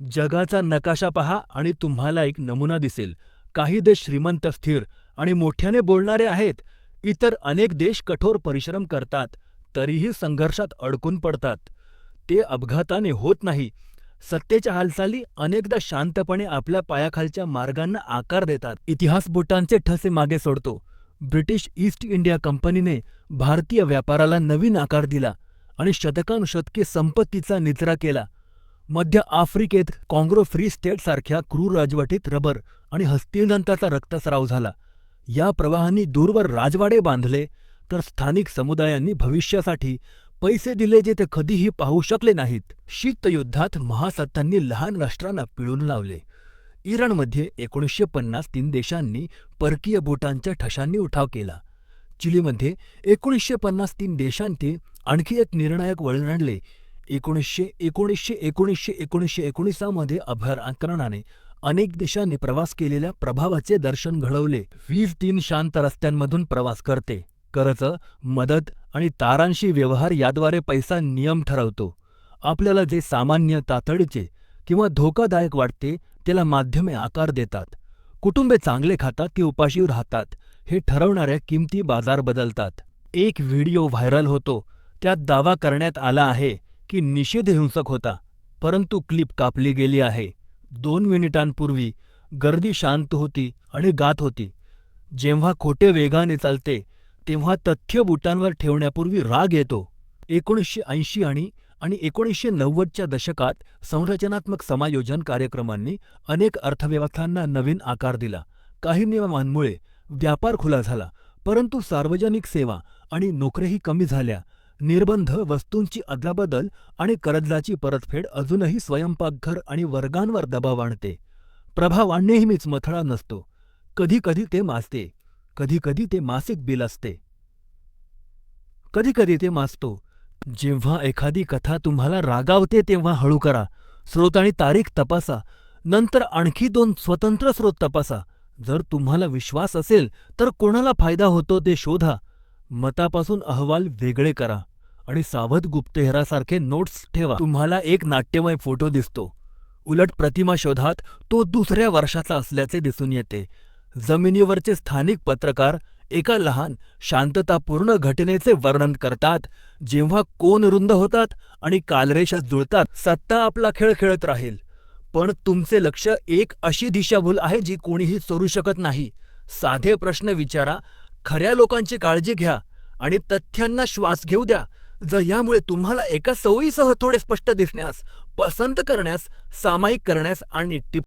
जगाचा नकाशा पहा आणि तुम्हाला एक नमुना दिसेल. काही देश श्रीमंत, स्थिर आणि मोठ्याने बोलणारे आहेत. इतर अनेक देश कठोर परिश्रम करतात, तरीही संघर्षात अडकून पडतात. ते अपघाताने होत नाही, सत्तेच्या हालचाली अनेकदा शांतपणे आपल्या पायाखालच्या मार्गांना आकार देतात. इतिहास बोटांचे ठसे मागे सोडतो. ब्रिटिश ईस्ट इंडिया कंपनीने भारतीय व्यापाराला नवीन आकार दिला आणि शतकानुशतके संपत्तीचा निचरा केला. मध्य आफ्रिकेत काँग्रो फ्री स्टेटसारख्या क्रूर राजवटीत रबर आणि हस्तिदंताचा रक्तस्राव झाला. या प्रवाहांनी दूरवर राजवाडे बांधले, तर स्थानिक समुदायांनी भविष्यासाठी पैसे दिले जे ते कधीही पाहू शकले नाहीत. शीतयुद्धात महासत्तांनी लहान राष्ट्रांना पिळून लावले. इराणमध्ये एकोणीसशे पन्नास तीन देशांनी परकीय बोटांच्या ठशांनी उठाव केला. चिलीमध्ये एकोणीसशे पन्नास तीन देशांनी आणखी एक निर्णायक वळण आणले. एकोणीसशे एकोणीसशे एकोणीसशे एकोणीसशे एकोणीसामध्ये अभयारण्याने अनेक देशांनी प्रवास केलेल्या प्रभावाचे दर्शन घडवले. वीज तीन शांत रस्त्यांमधून प्रवास करते. कर्ज, मदत आणि तारांशी व्यवहार याद्वारे पैसा नियम ठरवतो. आपल्याला जे सामान्य, तातडीचे किंवा धोकादायक वाटते त्याला माध्यमे आकार देतात. कुटुंबे चांगले खातात की उपाशी राहतात हे ठरवणाऱ्या किमती बाजार बदलतात. एक व्हिडिओ व्हायरल होतो. त्यात दावा करण्यात आला आहे की निषेध हिंसक होता, परंतु क्लिप कापली गेली आहे. दोन मिनिटांपूर्वी गर्दी शांत होती आणि गात होती. जेव्हा खोटे वेगाने चालते, तेव्हा तथ्य बुटांवर ठेवण्यापूर्वी राग येतो. एकोणीसशे ऐंशी आणि आणि एकोणीसशे नव्वदच्या दशकात संरचनात्मक समायोजन कार्यक्रमांनी अनेक अर्थव्यवस्थांना नवीन आकार दिला. काही नियमांमुळे व्यापार खुला झाला, परंतु सार्वजनिक सेवा आणि नोकऱ्याही कमी झाल्या. निर्बंध, वस्तूंची अदलाबदल आणि कर्जाची परतफेड अजूनही स्वयंपाकघर आणि वर्गांवर दबाव आणते. प्रभाव नेहमीच मथळा नसतो. कधीकधी ते माजते, कधीकधी ते मासिक बिल असते. कधीकधी ते माजतो. जेव्हा एखादी कथा तुम्हाला रागावते तेव्हा हळू करा. स्रोत आणि तारीख तपासा. नंतर आणखी दोन स्वतंत्र स्रोत तपासा. जर तुम्हाला विश्वास असेल तर कोणाला फायदा होतो ते शोधा. मतापासून अहवाल वेगळे करा आणि सावध गुप्तहेरासारखे नोट्स ठेवा. तुम्हाला एक नाट्यमय फोटो दिसतो. उलट प्रतिमा शोधात तो दुसऱ्या वर्षाचा असल्याचे दिसून येते. जमिनीवरचे स्थानिक पत्रकार एका लहान, शांततापूर्ण घटनेचे वर्णन करतात. जेव्हा कोन रुंद होतात आणि कालरेषा जुळतात, सत्ता आपला खेळ खेळत राहील. पण तुमचे लक्ष एक अशी दिशाभूल आहे जी कोणीही चोरू शकत नाही. साधे प्रश्न विचारा, खऱ्या लोकांची काळजी घ्या आणि तथ्यांना श्वास घेऊ द्या. जर यामुळे तुम्हाला एका सवयीसह थोडे स्पष्ट दिसण्यास, पसंत करण्यास, सामायिक करण्यास आणि टिप